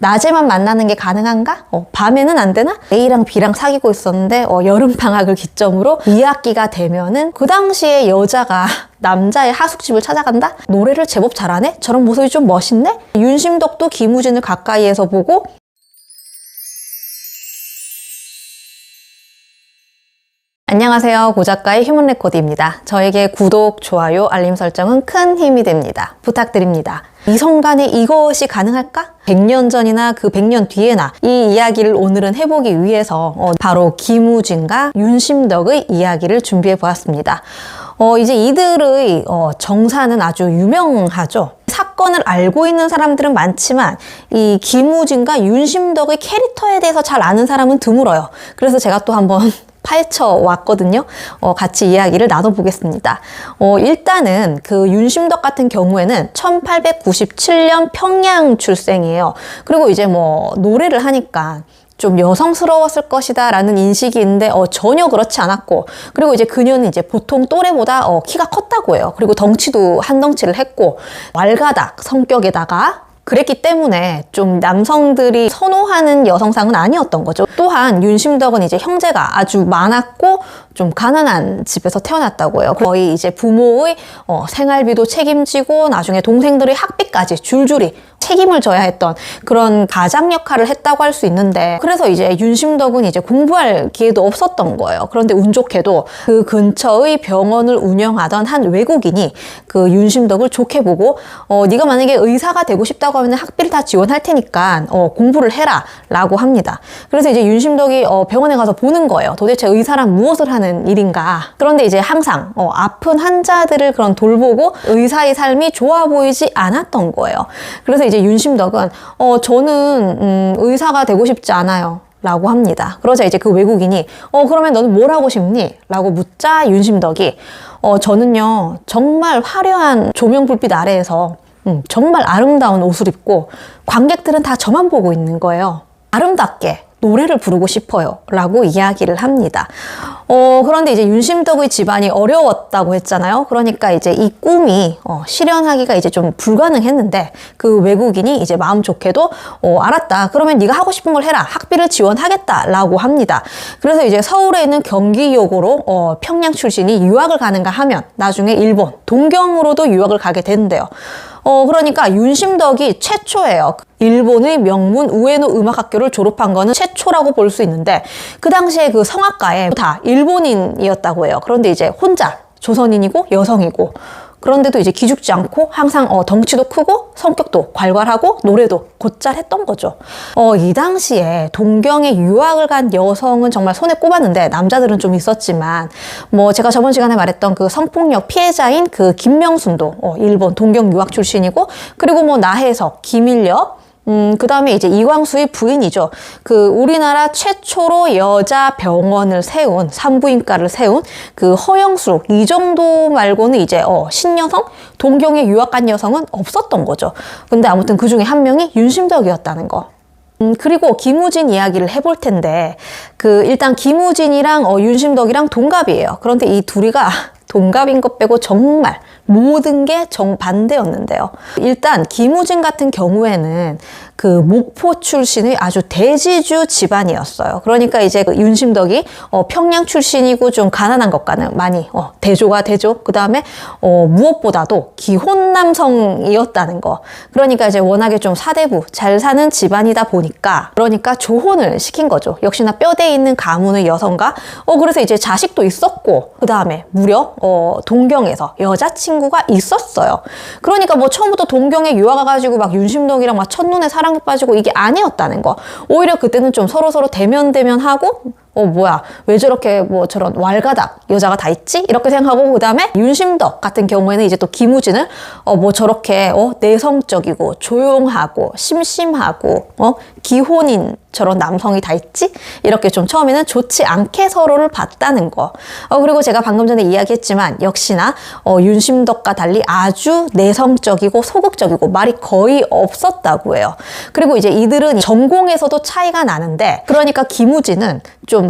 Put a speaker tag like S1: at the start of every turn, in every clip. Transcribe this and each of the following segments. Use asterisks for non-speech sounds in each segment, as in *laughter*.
S1: 낮에만 만나는 게 가능한가? 어, 밤에는 안 되나? A랑 B랑 사귀고 있었는데 어, 여름 방학을 기점으로 2학기가 되면은 그 당시에 여자가 *laughs* 남자의 하숙집을 찾아간다? 노래를 제법 잘하네? 저런 모습이 좀 멋있네? 윤심덕도 김우진을 가까이에서 보고 안녕하세요. 고작가의 휴먼 레코드입니다. 저에게 구독, 좋아요, 알림 설정은 큰 힘이 됩니다. 부탁드립니다. 이성 간에 이것이 가능할까? 100년 전이나 그 100년 뒤에나 이 이야기를 오늘은 해보기 위해서 어, 바로 김우진과 윤심덕의 이야기를 준비해 보았습니다. 어, 이제 이들의 어, 정사는 아주 유명하죠. 사건을 알고 있는 사람들은 많지만 이 김우진과 윤심덕의 캐릭터에 대해서 잘 아는 사람은 드물어요. 그래서 제가 또 한번 파헤쳐 왔거든요. 어, 같이 이야기를 나눠보겠습니다. 어, 일단은 그 윤심덕 같은 경우에는 1897년 평양 출생이에요. 그리고 이제 뭐 노래를 하니까 좀 여성스러웠을 것이다 라는 인식이 있는데 어, 전혀 그렇지 않았고 그리고 이제 그녀는 이제 보통 또래보다 어, 키가 컸다고 해요. 그리고 덩치도 한 덩치를 했고 왈가닥 성격에다가 그랬기 때문에 좀 남성들이 선호하는 여성상은 아니었던 거죠. 또한 윤심덕은 이제 형제가 아주 많았고 좀 가난한 집에서 태어났다고 해요. 거의 이제 부모의 어, 생활비도 책임지고 나중에 동생들의 학비까지 줄줄이 책임을 져야 했던 그런 가장 역할을 했다고 할 수 있는데 그래서 이제 윤심덕은 이제 공부할 기회도 없었던 거예요. 그런데 운 좋게도 그 근처의 병원을 운영하던 한 외국인이 그 윤심덕을 좋게 보고 어 네가 만약에 의사가 되고 싶다고 하면 학비를 다 지원할 테니까 어 공부를 해라라고 합니다. 그래서 이제 윤심덕이 어 병원에 가서 보는 거예요. 도대체 의사란 무엇을 하는 일인가? 그런데 이제 항상 어 아픈 환자들을 그런 돌보고 의사의 삶이 좋아 보이지 않았던 거예요. 그래서 이제 윤심덕은 어 저는 음, 의사가 되고 싶지 않아요. 라고 합니다. 그러자 이제 그 외국인이 어 그러면 너는 뭘 하고 싶니? 라고 묻자 윤심덕이 어 저는요 정말 화려한 조명 불빛 아래에서 음, 정말 아름다운 옷을 입고 관객들은 다 저만 보고 있는 거예요. 아름답게 노래를 부르고 싶어요. 라고 이야기를 합니다. 어, 그런데 이제 윤심덕의 집안이 어려웠다고 했잖아요. 그러니까 이제 이 꿈이 어, 실현하기가 이제 좀 불가능했는데 그 외국인이 이제 마음 좋게도 어, 알았다. 그러면 네가 하고 싶은 걸 해라. 학비를 지원하겠다 라고 합니다. 그래서 이제 서울에 있는 경기여고로 어, 평양 출신이 유학을 가는가 하면 나중에 일본 동경으로도 유학을 가게 되는데요. 어, 그러니까 윤심덕이 최초예요. 일본의 명문 우에노 음악학교를 졸업한 거는 최초라고 볼 수 있는데 그 당시에 그 성악가에 다 일본인이었다고 해요. 그런데 이제 혼자 조선인이고 여성이고 그런데도 이제 기죽지 않고 항상 어, 덩치도 크고 성격도 괄괄하고 노래도 곧잘 했던 거죠. 어, 이 당시에 동경에 유학을 간 여성은 정말 손에 꼽았는데 남자들은 좀 있었지만 뭐 제가 저번 시간에 말했던 그 성폭력 피해자인 그 김명순도 어, 일본 동경 유학 출신이고 그리고 뭐 나혜석, 김일력 음, 그 다음에 이제 이광수의 부인이죠. 그 우리나라 최초로 여자 병원을 세운, 산부인과를 세운 그 허영수, 이 정도 말고는 이제, 어, 신여성? 동경에 유학 간 여성은 없었던 거죠. 근데 아무튼 그 중에 한 명이 윤심덕이었다는 거. 음, 그리고 김우진 이야기를 해볼 텐데, 그, 일단 김우진이랑 어, 윤심덕이랑 동갑이에요. 그런데 이 둘이가 동갑인 것 빼고 정말 모든 게 정반대였는데요. 일단 김우진 같은 경우에는 그 목포 출신의 아주 대지주 집안이었어요. 그러니까 이제 그 윤심덕이 어, 평양 출신이고 좀 가난한 것과는 많이 어, 대조가 되죠. 그 다음에 어, 무엇보다도 기혼 남성이었다는 거. 그러니까 이제 워낙에 좀 사대부 잘 사는 집안이다 보니까 그러니까 조혼을 시킨 거죠. 역시나 뼈대 있는 가문의 여성과 어 그래서 이제 자식도 있었고 그 다음에 무려 어, 동경에서 여자친구가 있었어요. 그러니까 뭐 처음부터 동경에 유학 가가지고 막 윤심덕이랑 막 첫눈에 사랑 에 빠지고 이게 아니었다는 거. 오히려 그때는 좀 서로 서로 대면 대면하고 어 뭐야 왜 저렇게 뭐 저런 왈가닥 여자가 다 있지 이렇게 생각하고 그 다음에 윤심덕 같은 경우에는 이제 또 김우진을 어 뭐 저렇게 어 내성적이고 조용하고 심심하고 어 기혼인 저런 남성이 다 있지 이렇게 좀 처음에는 좋지 않게 서로를 봤다는 거. 어 그리고 제가 방금 전에 이야기했지만 역시나 어 윤심덕과 달리 아주 내성적이고 소극적이고 말이 거의 없었다고 해요. 그리고 이제 이들은 전공에서도 차이가 나는데 그러니까 김우진은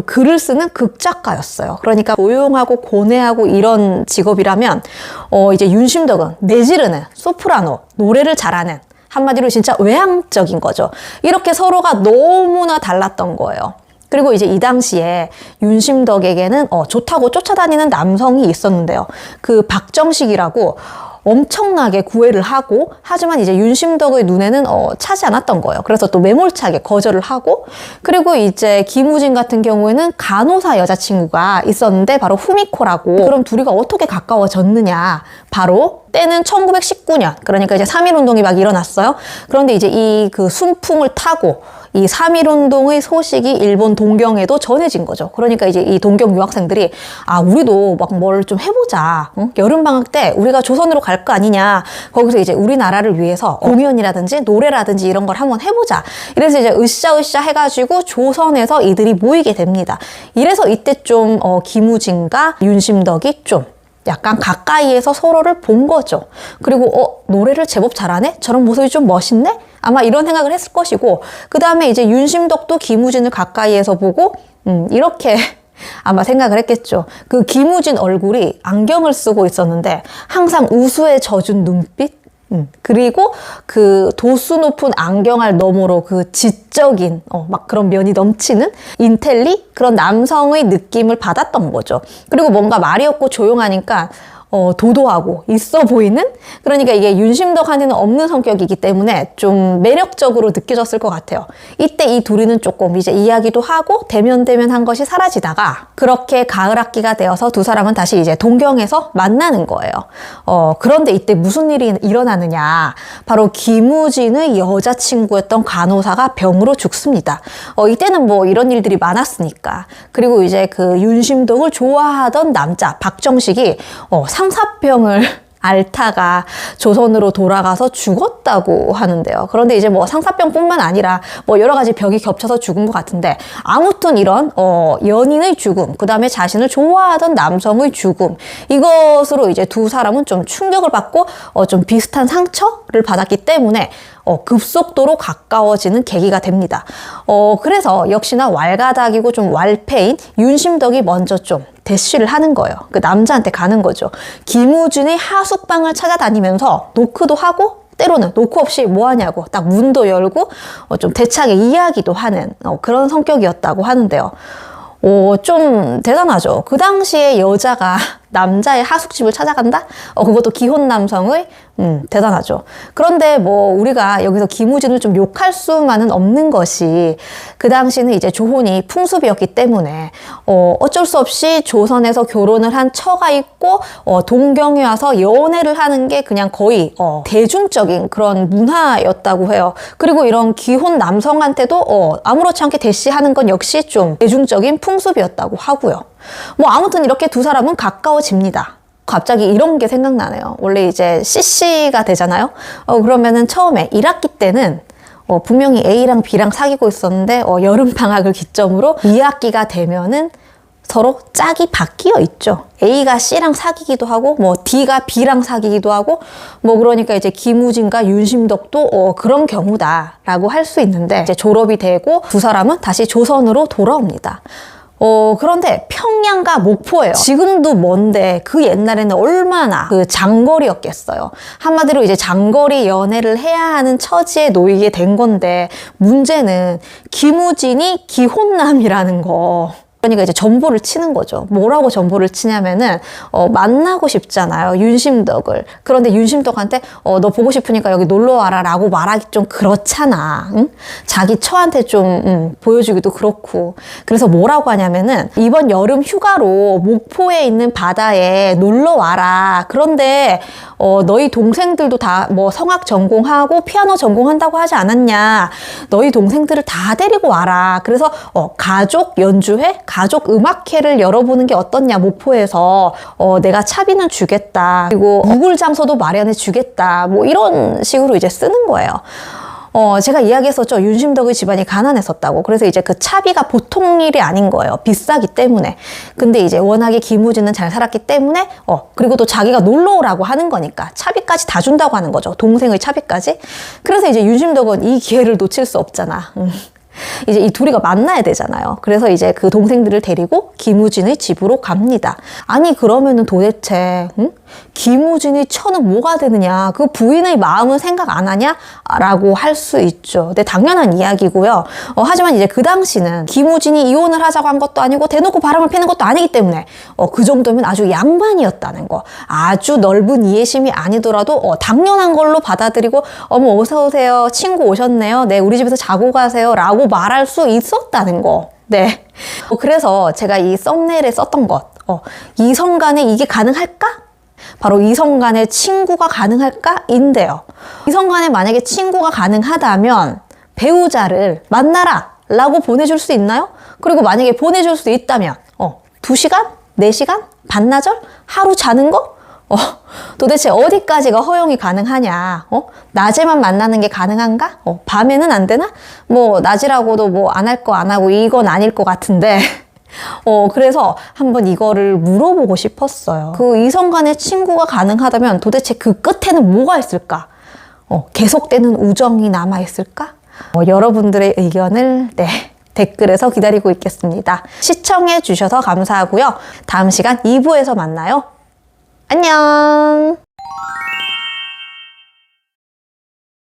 S1: 좀 글을 쓰는 극작가였어요. 그러니까 조용하고 고뇌하고 이런 직업이라면 어 이제 윤심덕은 내지르는 소프라노 노래를 잘하는 한마디로 진짜 외향적인 거죠. 이렇게 서로가 너무나 달랐던 거예요. 그리고 이제 이 당시에 윤심덕에게는 어, 좋다고 쫓아다니는 남성이 있었는데요. 그 박정식이라고 엄청나게 구애를 하고 하지만 이제 윤심덕의 눈에는 어, 차지 않았던 거예요. 그래서 또 매몰차게 거절을 하고 그리고 이제 김우진 같은 경우에는 간호사 여자친구가 있었는데 바로 후미코라고 그럼 둘이가 어떻게 가까워졌느냐 바로 때는 1919년 그러니까 이제 3.1 운동이 막 일어났어요. 그런데 이제 이 그 순풍을 타고 이 3.1 운동의 소식이 일본 동경에도 전해진 거죠. 그러니까 이제 이 동경 유학생들이 아, 우리도 막 뭘 좀 해보자. 응? 여름방학 때 우리가 조선으로 갈 거 아니냐. 거기서 이제 우리나라를 위해서 공연이라든지 노래라든지 이런 걸 한번 해보자. 이래서 이제 으쌰으쌰 해가지고 조선에서 이들이 모이게 됩니다. 이래서 이때 좀 어, 김우진과 윤심덕이 좀 약간 가까이에서 서로를 본 거죠. 그리고 어 노래를 제법 잘하네. 저런 모습이 좀 멋있네. 아마 이런 생각을 했을 것이고 그 다음에 이제 윤심덕도 김우진을 가까이에서 보고 음 이렇게 *laughs* 아마 생각을 했겠죠. 그 김우진 얼굴이 안경을 쓰고 있었는데 항상 우수에 젖은 눈빛 음, 그리고 그 도수 높은 안경알 너머로 그 지적인 어, 막 그런 면이 넘치는 인텔리 그런 남성의 느낌을 받았던 거죠. 그리고 뭔가 말이 없고 조용하니까 어, 도도하고 있어 보이는 그러니까 이게 윤심덕한테는 없는 성격이기 때문에 좀 매력적으로 느껴졌을 것 같아요. 이때 이 둘이는 조금 이제 이야기도 하고 대면 대면 한 것이 사라지다가 그렇게 가을 학기가 되어서 두 사람은 다시 이제 동경에서 만나는 거예요. 어, 그런데 이때 무슨 일이 일어나느냐. 바로 김우진의 여자친구였던 간호사가 병으로 죽습니다. 어, 이때는 뭐 이런 일들이 많았으니까. 그리고 이제 그 윤심덕을 좋아하던 남자 박정식이 어, 상사병을 앓다가 *laughs* 조선으로 돌아가서 죽었다고 하는데요. 그런데 이제 뭐 상사병뿐만 아니라 뭐 여러 가지 병이 겹쳐서 죽은 것 같은데 아무튼 이런 어 연인의 죽음, 그 다음에 자신을 좋아하던 남성의 죽음 이것으로 이제 두 사람은 좀 충격을 받고 어 좀 비슷한 상처를 받았기 때문에 어, 급속도로 가까워지는 계기가 됩니다. 어, 그래서 역시나 왈가닥이고 좀 왈패인 윤심덕이 먼저 좀 대쉬를 하는 거예요. 그 남자한테 가는 거죠. 김우준의 하숙방을 찾아다니면서 노크도 하고 때로는 노크 없이 뭐 하냐고 딱 문도 열고 어, 좀 대차게 이야기도 하는 어, 그런 성격이었다고 하는데요. 오, 좀 대단하죠. 그 당시에 여자가 남자의 하숙집을 찾아간다? 어, 그것도 기혼 남성의, 음, 대단하죠. 그런데 뭐, 우리가 여기서 김우진을 좀 욕할 수만은 없는 것이, 그 당시는 이제 조혼이 풍습이었기 때문에, 어, 어쩔 수 없이 조선에서 결혼을 한 처가 있고, 어, 동경에 와서 연애를 하는 게 그냥 거의, 어, 대중적인 그런 문화였다고 해요. 그리고 이런 기혼 남성한테도, 어, 아무렇지 않게 대시하는 건 역시 좀 대중적인 풍습이었다고 하고요. 뭐 아무튼 이렇게 두 사람은 가까워집니다. 갑자기 이런 게 생각나네요. 원래 이제 CC가 되잖아요. 어, 그러면은 처음에 1학기 때는 어, 분명히 A랑 B랑 사귀고 있었는데 어, 여름 방학을 기점으로 2학기가 되면은 서로 짝이 바뀌어 있죠. A가 C랑 사귀기도 하고, 뭐 D가 B랑 사귀기도 하고, 뭐 그러니까 이제 김우진과 윤심덕도 어, 그런 경우다라고 할 수 있는데 이제 졸업이 되고 두 사람은 다시 조선으로 돌아옵니다. 어, 그런데 평양과 목포예요. 지금도 먼데 그 옛날에는 얼마나 그 장거리였겠어요. 한마디로 이제 장거리 연애를 해야 하는 처지에 놓이게 된 건데 문제는 김우진이 기혼남이라는 거. 그러니까 이제 전보를 치는 거죠. 뭐라고 전보를 치냐면은 어, 만나고 싶잖아요. 윤심덕을. 그런데 윤심덕한테 어, 너 보고 싶으니까 여기 놀러 와라라고 말하기 좀 그렇잖아. 응? 자기 처한테 좀 음, 보여주기도 그렇고. 그래서 뭐라고 하냐면은 이번 여름 휴가로 목포에 있는 바다에 놀러 와라. 그런데 어, 너희 동생들도 다 뭐 성악 전공하고 피아노 전공한다고 하지 않았냐. 너희 동생들을 다 데리고 와라. 그래서 어, 가족 연주회, 가족 음악회를 열어보는 게 어떻냐. 목포에서 어, 내가 차비는 주겠다. 그리고 묵을 장소도 마련해 주겠다. 뭐 이런 식으로 이제 쓰는 거예요. 어, 제가 이야기했었죠. 윤심덕의 집안이 가난했었다고. 그래서 이제 그 차비가 보통 일이 아닌 거예요. 비싸기 때문에. 근데 이제 워낙에 김우진은 잘 살았기 때문에, 어, 그리고 또 자기가 놀러 오라고 하는 거니까 차비까지 다 준다고 하는 거죠. 동생의 차비까지. 그래서 이제 윤심덕은 이 기회를 놓칠 수 없잖아. 음. 이제 이 둘이가 만나야 되잖아요. 그래서 이제 그 동생들을 데리고 김우진의 집으로 갑니다. 아니, 그러면은 도대체, 응? 김우진이 처는 뭐가 되느냐? 그 부인의 마음은 생각 안 하냐? 라고 할 수 있죠. 근데 당연한 이야기고요. 어, 하지만 이제 그 당시는 김우진이 이혼을 하자고 한 것도 아니고 대놓고 바람을 피는 것도 아니기 때문에 어, 그 정도면 아주 양반이었다는 거. 아주 넓은 이해심이 아니더라도 어, 당연한 걸로 받아들이고 어머 어서 오세요. 친구 오셨네요. 네, 우리 집에서 자고 가세요. 라고 말할 수 있었다는 거. 네. 어, 그래서 제가 이 썸네일에 썼던 것. 어, 이성 간에 이게 가능할까? 바로 이성 간의 친구가 가능할까? 인데요. 이성 간에 만약에 친구가 가능하다면 배우자를 만나라! 라고 보내줄 수 있나요? 그리고 만약에 보내줄 수 있다면, 어, 2시간? 4시간? 반나절? 하루 자는 거? 어, 도대체 어디까지가 허용이 가능하냐? 어? 낮에만 만나는 게 가능한가? 어, 밤에는 안 되나? 뭐, 낮이라고도 뭐 안 할 거 안 하고 이건 아닐 것 같은데. 어, 그래서 한번 이거를 물어보고 싶었어요. 그 이성 간의 친구가 가능하다면 도대체 그 끝에는 뭐가 있을까? 어, 계속되는 우정이 남아있을까? 어, 여러분들의 의견을, 네. 댓글에서 기다리고 있겠습니다. 시청해 주셔서 감사하고요. 다음 시간 2부에서 만나요. 안녕!